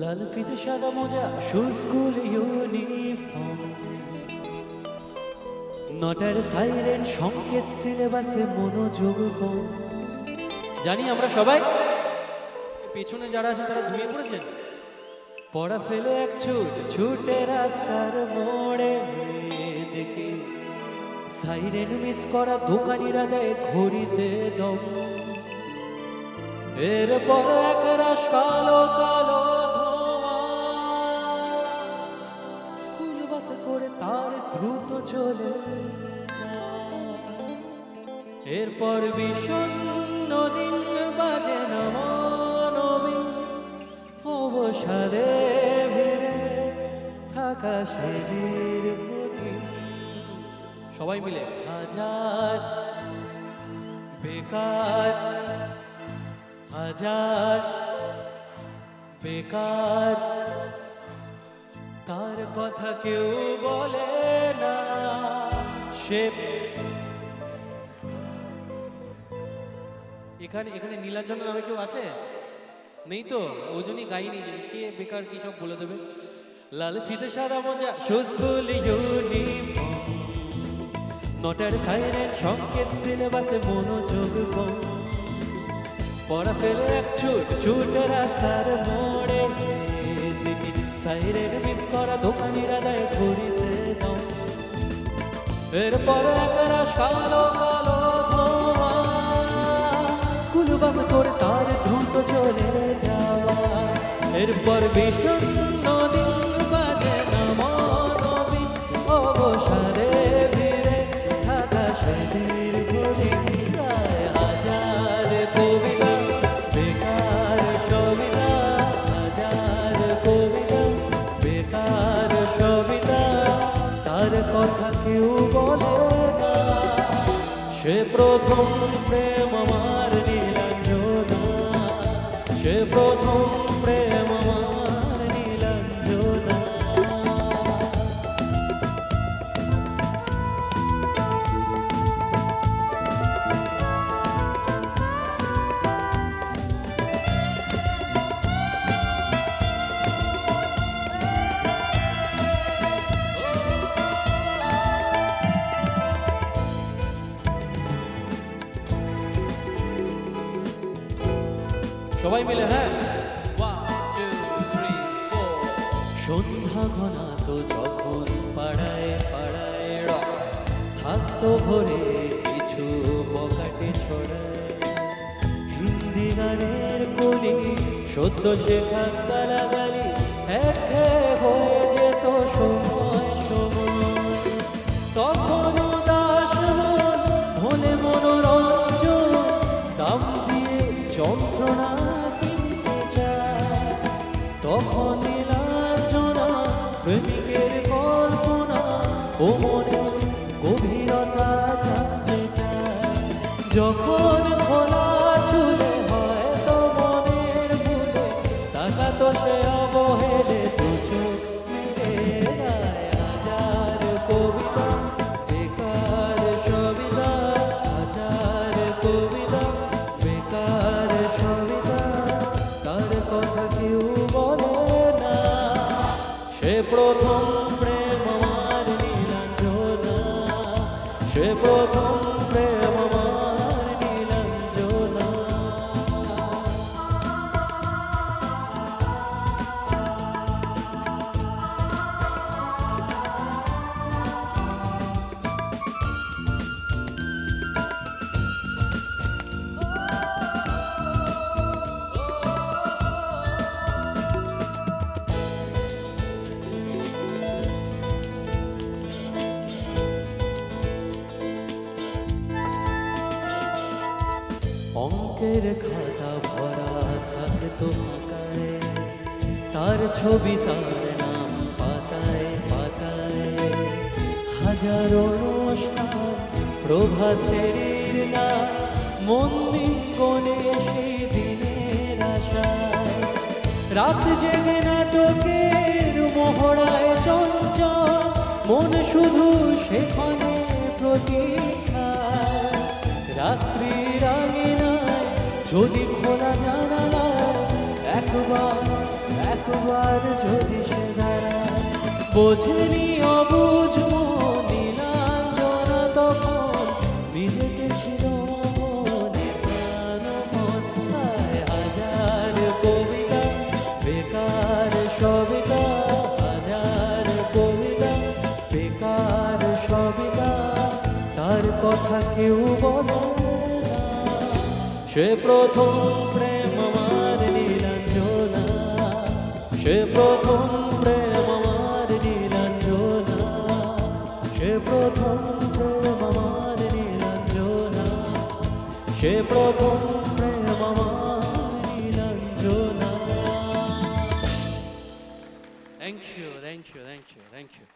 লাল ফিতে সাদা মোজা শু স্কুল ইউনিফর্ম নটার সাইরেন সংকেত সিলেবাসে মনোযোগ কম জানি আমরা সবাই, পেছনে যারা আছেন তারা ঘুমিয়ে পড়েছেন। পড়া ফেলে এক ছুট, ছুটে রাস্তার মোড়ে দেখি। সাইরেন মিস করা দোকানিরা দেয় ঘড়িতে দম। এরপর এক রাস কালো এরপর বিষণ্ণ দিন বাজে নবীন অবসাদে ভিড়ে থাকা সে সবাই মিলে হাজার, বেকার হাজার, বেকার। তার কথা কেউ বলে না, সে এখানে এখানে নীলাঞ্জন নামে কেউ আছে? নেই তো ওই জন্যই গাইনি কে বেকার, কি সব বলে দেবে? লাল ফিতে সাদা মজা ইউনিফর্ম নটার সাইরেন সংকেত সিলেবাসে মনোযোগ কম। পড়া ফেলে এক ছুট, ছুটে রাস্তার মোড়ে দেখি সাইরেন মিস করা দোকানিরা দেয় ঘুরিতে দম এরপর এক রাস এরপর কবিতা, বেকার সবিতা, হাজার কবিতা, বেকার সবিতা, তার কথা কেউ সে প্রথম প্রেম আমার নীলাঞ্জনা, সে প্রথম প্রেম সবাই মিলে হ্যাঁ? সন্ধ্যা ঘনা তো যখন পাড়ায় পাড়ায় রক থাকতো ভরে কিছু বকাটে ছড়ায়। হিন্দি গানের কলি, সদ্য শেখা গালাগালি একে হয়ে যেত সময় সময়। তখন দাস হলে মনোরঞ্জন দাম দিয়ে যন্ত্রণা মনে গভীরতা জানতে চায় যখন খোলা চুলে হয় তো মনের ভুলে টাকা তো সে অবহেলে দু চোখ মেলে দেয় হাজার কবিতা, বেকার সবিতা হাজার কবিতা, বেকার সবিতা তার কথা কেউ বলে না। সে প্রথম অঙ্কের খাতা ভরা থাকতো ফাঁকায় তার ছবি, তার নাম পাতায় পাতায়। হাজারো অনুষ্ঠান প্রভাতের না মন্দির কোণে সেই দিনের আশায়। রাত জেগে নাটকের মোহরায় চঞ্চল, মন শুধু সেখানে প্রতীক্ষায়। রাত্রির আঙিনায় যদি খোলা জানালা একবার একবার যদি সে দাঁড়ায় বোঝেনি অবুঝ নীলাঞ্জনা তখন নিজেকে ছিল কবিতা, বেকার কবিতা, বেকার তার কথা কেউ বলে সে প্রথম প্রেম আমার নীলাঞ্জনা, সে প্রথম প্রেম আমার নীলাঞ্জনা, সে প্রথম প্রেম আমার নীলাঞ্জনা, সে প্রথম প্রেম আমার Nilanjana. Thank you thank you thank you thank you